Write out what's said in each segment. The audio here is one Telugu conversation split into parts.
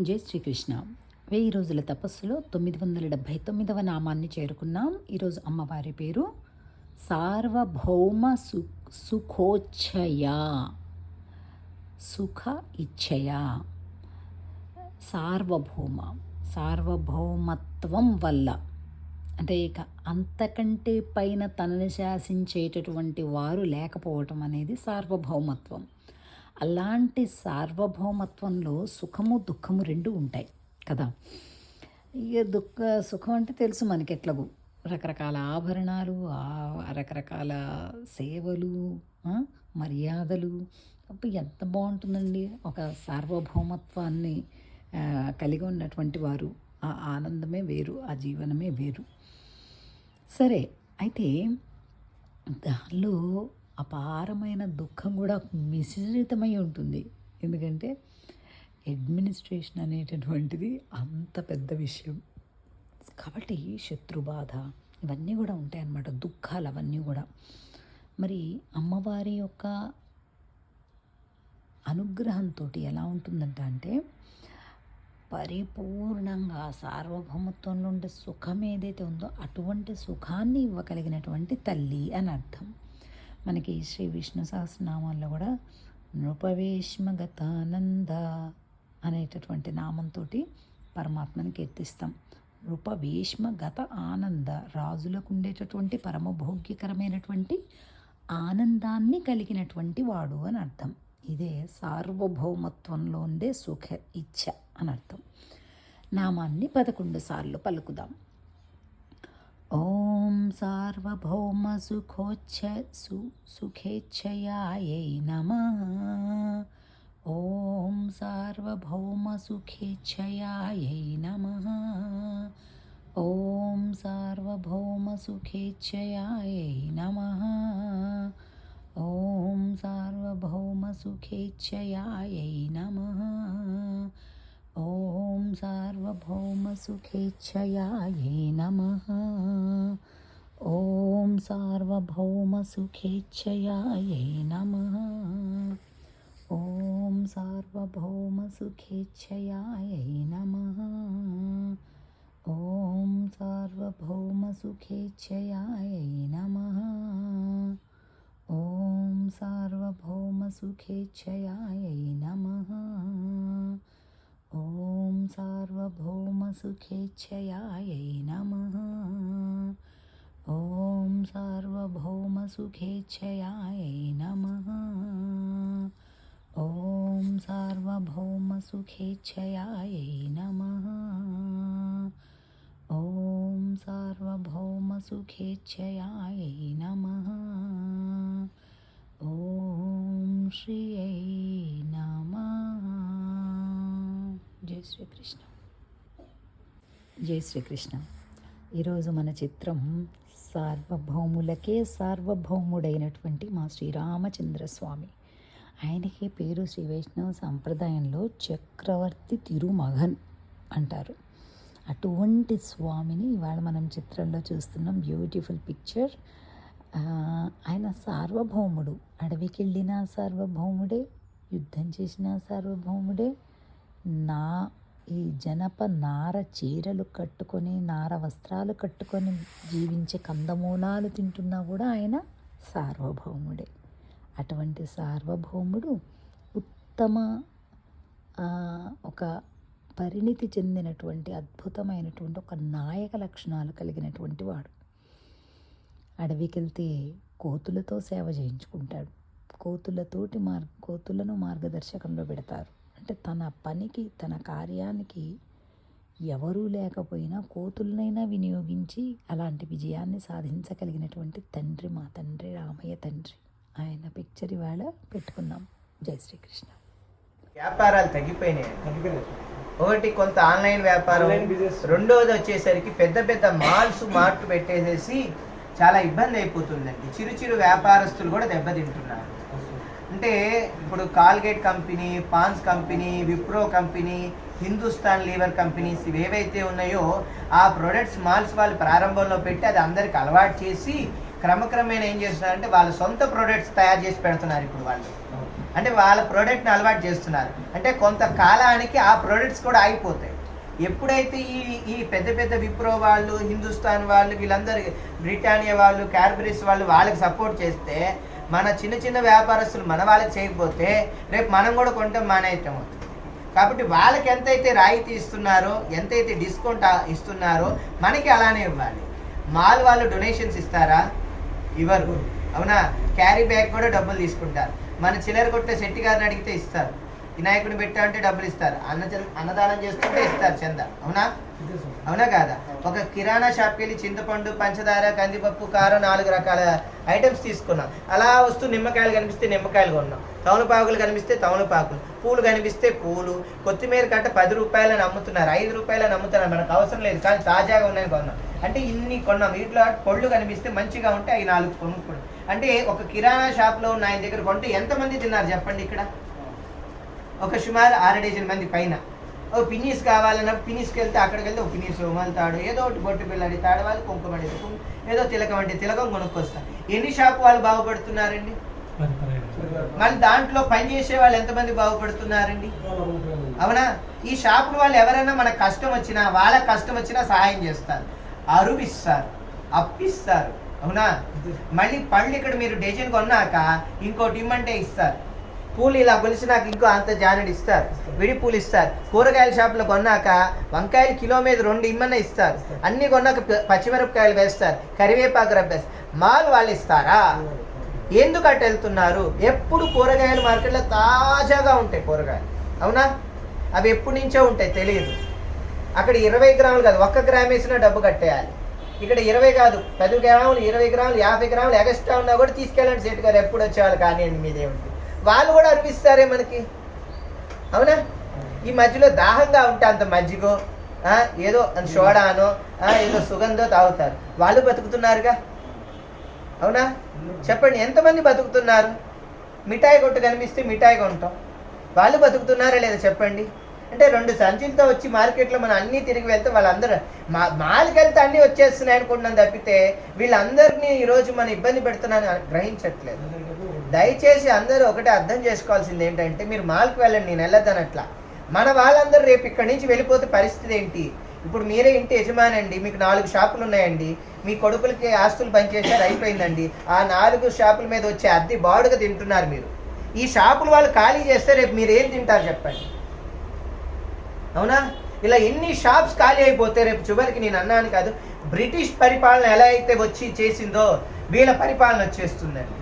జై శ్రీకృష్ణ. వెయ్యి రోజుల తపస్సులో తొమ్మిది వందల డెబ్భై తొమ్మిదవ నామాన్ని చేరుకున్నాం. ఈరోజు అమ్మవారి పేరు సార్వభౌమ సు సుఖోచ్చయ సుఖ ఇచ్చయ సార్వభౌమ. సార్వభౌమత్వం వల్ల. అంటే ఇక అంతకంటే పైన తనని శాసించేటటువంటి వారు లేకపోవటం అనేది సార్వభౌమత్వం. అలాంటి సార్వభౌమత్వంలో సుఖము దుఃఖము రెండు ఉంటాయి కదా. ఇక దుఃఖ సుఖం అంటే తెలుసు మనకి ఎట్లాగూ రకరకాల ఆభరణాలు ఆ రకరకాల సేవలు మర్యాదలు. అప్పుడు ఎంత బాగుంటుందండి. ఒక సార్వభౌమత్వాన్ని కలిగి ఉన్నటువంటి వారు. ఆ ఆనందమే వేరు ఆ జీవనమే వేరు. సరే అయితే దానిలో అపారమైన దుఃఖం కూడా మిశ్రితమై ఉంటుంది. ఎందుకంటే అడ్మినిస్ట్రేషన్ అనేటటువంటిది అంత పెద్ద విషయం. కాబట్టి శత్రుబాధ ఇవన్నీ కూడా ఉంటాయి అన్నమాట దుఃఖాలు అవన్నీ కూడా. మరి అమ్మవారి యొక్క అనుగ్రహంతో ఎలా ఉంటుందంట అంటే పరిపూర్ణంగా సార్వభౌమత్వంలో ఉండే సుఖం ఏదైతే ఉందో అటువంటి సుఖాన్ని ఇవ్వగలిగినటువంటి తల్లి అని అర్థం. మనకి శ్రీ విష్ణు సహస్రనామాల్లో కూడా నృపవేష్మగతానంద అనేటటువంటి నామంతో పరమాత్మని కీర్తిస్తాం. నృపవేష్మ గత ఆనంద రాజులకు ఉండేటటువంటి పరమభోగ్యకరమైనటువంటి ఆనందాన్ని కలిగినటువంటి వాడు అని అర్థం. ఇదే సార్వభౌమత్వంలో ఉండే సుఖ ఇచ్ఛ అని అర్థం. నామాన్ని పదకొండు సార్లు పలుకుదాం. ॐ सार्वभौमसुखोच्छ सु सुखेच्छयायै नमः। ॐ सार्वभौमसुखेच्छयायै नमः। ॐ सार्वभौमसुखेच्छयायै नमः। ॐ सार्वभौमसुखेच्छयायै नमः। ॐ सार्वभौमसुखेच्छयायै नमः। ॐ सार्वभौमसुखेच्छयायै नमः। ॐ सार्वभौमसुखेच्छयायै नमः। ॐ सार्वभौमसुखेच्छयायै नमः। ॐ सार्वभौमसुखेच्छयायै नमः। ॐ सार्वभौमसुखेच्छयायै नमः। ॐ सार्वभौमसुखेच्छयायै नमः। ॐ सार्वभौमसुखेच्छयायै नमः। ॐ सार्वभौमसुखेच्छयायै नमः। ॐ श्रियै జై శ్రీకృష్ణ. జై శ్రీకృష్ణ. ఈరోజు మన చిత్రం సార్వభౌములకే సార్వభౌముడైనటువంటి మా శ్రీరామచంద్ర స్వామి. ఆయనకి పేరు శ్రీ వైష్ణవ సాంప్రదాయంలో చక్రవర్తి తిరుమగన్ అంటారు. అటువంటి స్వామిని ఇవాళ మనం చిత్రంలో చూస్తున్నాం. బ్యూటిఫుల్ పిక్చర్ ఆయన సార్వభౌముడు. అడవికి వెళ్ళిన సార్వభౌముడే యుద్ధం చేసిన సార్వభౌముడే నా ఈ జనప నార చీరలు కట్టుకొని నార వస్త్రాలు కట్టుకొని జీవించే కందమూలాలు తింటున్నా కూడా ఆయన సార్వభౌముడే. అటువంటి సార్వభౌముడు ఉత్తమ ఒక పరిణితి చెందినటువంటి అద్భుతమైనటువంటి ఒక నాయక లక్షణాలు కలిగినటువంటి వాడు. అడవికి వెళ్తే కోతులతో సేవ చేయించుకుంటాడు. కోతులతోటి మార్ కోతులను మార్గదర్శకంలో పెడతారు. అంటే తన పనికి తన కార్యానికి ఎవరూ లేకపోయినా కోతులనైనా వినియోగించి అలాంటి విజయాన్ని సాధించగలిగినటువంటి తండ్రి మా తండ్రి రామయ్య తండ్రి. ఆయన పిక్చర్ ఇవాళ పెట్టుకున్నాం. జై శ్రీకృష్ణ. వ్యాపారాలు తగ్గిపోయినాయి. ఒకటి కొంత ఆన్లైన్ వ్యాపారం రెండోది వచ్చేసరికి పెద్ద పెద్ద మాల్స్ మార్ట్ పెట్టేసేసి చాలా ఇబ్బంది అయిపోతుందండి. చిరు చిరు వ్యాపారస్తులు కూడా దెబ్బతింటున్నారు. అంటే ఇప్పుడు Colgate company Pond's company Wipro company Hindustan Lever companies ఇవి ఏవైతే ఉన్నాయో ఆ ప్రొడక్ట్స్ మాల్స్ వాళ్ళు ప్రారంభంలో పెట్టి అది అందరికి అలవాటు చేసి క్రమక్రమేణ ఏం చేస్తున్నారంటే వాళ్ళ సొంత ప్రొడక్ట్స్ తయారు చేసి పెడుతున్నారు ఇప్పుడు వాళ్ళు. అంటే వాళ్ళ ప్రోడక్ట్ని అలవాటు చేస్తున్నారు. అంటే కొంత కాలానికి ఆ ప్రోడక్ట్స్ కూడా ఆగిపోతాయి ఎప్పుడైతే ఈ ఈ పెద్ద పెద్ద విప్రో వాళ్ళు హిందుస్థాన్ వాళ్ళు వీళ్ళందరూ బ్రిటానియా వాళ్ళు క్యాడ్బరీస్ వాళ్ళు వాళ్ళకి సపోర్ట్ చేస్తే మన చిన్న చిన్న వ్యాపారస్తులు మన వాళ్ళకి చేయకపోతే రేపు మనం కూడా కొంటాం మానేయటం అవుతుంది. కాబట్టి వాళ్ళకి ఎంతైతే రాయితీ ఇస్తున్నారో ఎంతైతే డిస్కౌంట్ ఇస్తున్నారో మనకి అలానే ఇవ్వాలి. మాల్ వాళ్ళు డొనేషన్స్ ఇస్తారా? ఇవ్వరు. అవునా? క్యారీ బ్యాగ్ కూడా డబ్బులు తీసుకుంటారు. మన చిల్లర కొట్టే శెట్టి గారిని అడిగితే ఇస్తారు. వినాయకుడు పెట్టా అంటే డబ్బులు ఇస్తారు. అన్న అన్నదానం చేస్తుంటే ఇస్తారు చంద. అవునా? అవునా కాదా? ఒక కిరాణా షాప్కి వెళ్ళి చింతపండు పంచదార కందిపప్పు కారం నాలుగు రకాల ఐటమ్స్ తీసుకున్నాం. అలా వస్తూ నిమ్మకాయలు కనిపిస్తే నిమ్మకాయలు కొన్నాం. తమలపాకులు కనిపిస్తే తమలపాకులు. పూలు కనిపిస్తే పూలు. కొత్తిమీర కట్ట పది రూపాయలని అమ్ముతున్నారు. ఐదు రూపాయలని అమ్ముతున్నారు. మనకు అవసరం లేదు. కానీ తాజాగా ఉన్నాయని కొన్నాం. అంటే ఇన్ని కొన్నాం. వీటిలో పళ్ళు కనిపిస్తే మంచిగా ఉంటే అవి నాలుగు కొనుక్కోండి అంటే ఒక కిరాణా షాప్లో ఉన్న ఆయన దగ్గర కొంటే ఎంతమంది తిన్నారు చెప్పండి ఇక్కడ? ఒక సుమారు ఆరు డజన్ మంది పైన. ఓ పినీస్ కావాలన్నప్పుడు పినీస్కి వెళ్తే అక్కడికి వెళ్తే ఒక పినీస్ మలుతాడు ఏదో ఒకటి బొట్టు పిల్లడి తాడు వాళ్ళు కుంకుమ ఏదో తిలకం అంటే తిలకం కొనుక్కొస్తారు ఎన్ని షాప్ వాళ్ళు బాగుపడుతున్నారండి? మళ్ళీ దాంట్లో పని చేసే వాళ్ళు ఎంతమంది బాగుపడుతున్నారండి? అవునా? ఈ షాపుల వాళ్ళు ఎవరైనా మనకు కష్టం వచ్చినా వాళ్ళ కష్టం వచ్చినా సహాయం చేస్తారు. అరువిస్తారు. అప్పిస్తారు. అవునా? మళ్ళీ పళ్ళు ఇక్కడ మీరు డజన్ కొన్నాక ఇంకోటి ఇమ్మంటే ఇస్తారు. పూలు ఇలా కొలిసినాక ఇంకో అంత జానెడు ఇస్తారు. విడి పూలు ఇస్తారు. కూరగాయల షాపులో కొన్నాక వంకాయలు కిలో మీద రెండు ఇమ్మన్న ఇస్తారు. అన్ని కొన్నాక పచ్చిమిరపకాయలు వేస్తారు. కరివేపాకు రబ్బేస్తారు మాల్ వాళ్ళు ఇస్తారా? ఎందుకు వెళ్తున్నారు? ఎప్పుడు కూరగాయలు మార్కెట్లో తాజాగా ఉంటాయి కూరగాయలు. అవునా? అవి ఎప్పటి నుంచో ఉంటాయి తెలియదు. అక్కడ ఇరవై గ్రాములు కాదు ఒక్క గ్రామ్ వేసినా డబ్బు కట్టేయాలి. ఇక్కడ ఇరవై కాదు పది గ్రాములు ఇరవై గ్రాములు యాభై గ్రాములు ఎగస్ట్రా ఉన్నా కూడా తీసుకెళ్ళండి సేటు గారు. ఎప్పుడు వచ్చేవాళ్ళు మీదే మీదేమిటి వాళ్ళు కూడా అనిపిస్తారే మనకి? అవునా? ఈ మధ్యలో దాహంగా ఉంటే అంత మజ్జిగో ఏదో సోడానో ఏదో సుగంధో తాగుతారు. వాళ్ళు బతుకుతున్నారుగా? అవునా? చెప్పండి ఎంతమంది బతుకుతున్నారు? మిఠాయి కొట్టు కనిపిస్తే మిఠాయి కొంటాం. వాళ్ళు బతుకుతున్నారా లేదా చెప్పండి? అంటే రెండు సంచులతో వచ్చి మార్కెట్లో మనం అన్నీ తిరిగి వెళ్తే వాళ్ళందరూ మా మాల్కి వెళ్తే అన్నీ వచ్చేస్తున్నాయి అనుకుంటున్నాం తప్పితే వీళ్ళందరినీ ఈరోజు మనం ఇబ్బంది పెడుతున్నాను గ్రహించట్లేదు. దయచేసి అందరూ ఒకటే అర్థం చేసుకోవాల్సింది ఏంటంటే మీరు మాల్కి వెళ్ళండి నేను వెళ్ళొద్దనట్లా మన వాళ్ళందరూ రేపు ఇక్కడి నుంచి వెళ్ళిపోతే పరిస్థితి ఏంటి? ఇప్పుడు మీరే ఇంటి యజమానండి మీకు నాలుగు షాపులు ఉన్నాయండి మీ కొడుకులకి ఆస్తులు పనిచేశారు అయిపోయిందండి. ఆ నాలుగు షాపుల మీద వచ్చే అద్దె బాడుగా తింటున్నారు మీరు. ఈ షాపులు వాళ్ళు ఖాళీ చేస్తే రేపు మీరు ఏం తింటారు చెప్పండి? అవునా? ఇలా ఎన్ని షాప్స్ ఖాళీ అయిపోతే రేపు చివరికి నేను అన్నాను కాదు బ్రిటిష్ పరిపాలన ఎలా అయితే వచ్చి చేసిందో వీళ్ళ పరిపాలన వచ్చేస్తుందండి.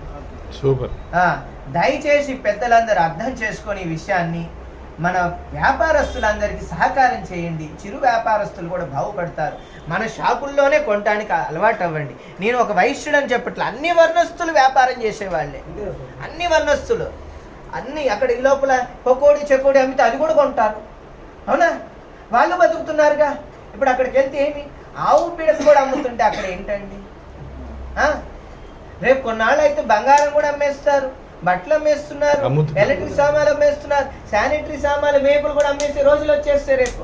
సూపర్. ఆ, దయచేసి పెద్దలందరూ అర్థం చేసుకొని ఈ విషయాన్ని మన వ్యాపారస్తులందరికీ సహకారం చేయండి. చిరు వ్యాపారస్తులు కూడా బాగుపడతారు. మన షాపుల్లోనే కొనడానికి అలవాటు అవ్వండి. నేను ఒక వైశ్యుడు అని చెప్పట్లే. అన్ని వర్ణస్తులు వ్యాపారం చేసేవాళ్ళే. అన్ని వర్ణస్తులు అన్ని అక్కడ ఈ లోపల పకోడి చెకోడి అమ్మితే అది కూడా కొంటారు. అవునా? వాళ్ళు బతుకుతున్నారుగా. ఇప్పుడు అక్కడికి వెళ్తే ఏమి? ఆవు పీడలు కూడా అమ్ముతుంటే అక్కడ ఏంటండి? ఆ? రేపు కొన్నాళ్ళు అయితే బంగారం కూడా అమ్మేస్తారు బట్టలు అమ్మేస్తున్నారు. ఎలక్ట్రిక్ సామాన్లు అమ్మేస్తున్నారు శానిటరీ సామాన్లు మేపులు కూడా అమ్మేసే రోజులు వచ్చేస్తాయి రేపు.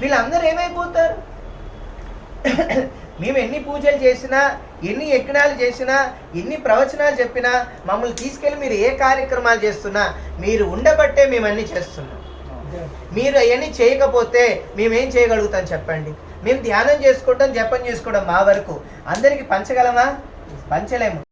వీళ్ళందరూ ఏమైపోతారు? మేము ఎన్ని పూజలు చేసినా ఎన్ని యజ్ఞాలు చేసినా ఎన్ని ప్రవచనాలు చెప్పినా మమ్మల్ని తీసుకెళ్ళి మీరు ఏ కార్యక్రమాలు చేస్తున్నా మీరు ఉండబట్టే మేము అన్ని చేస్తున్నాం. మీరు అవన్నీ చేయకపోతే మేమేం చేయగలుగుతాం చెప్పండి. మేము ధ్యానం చేసుకుంటాం జపం చేసుకోవడం మా వరకు. అందరికి పంచగలమా? పంచలేము.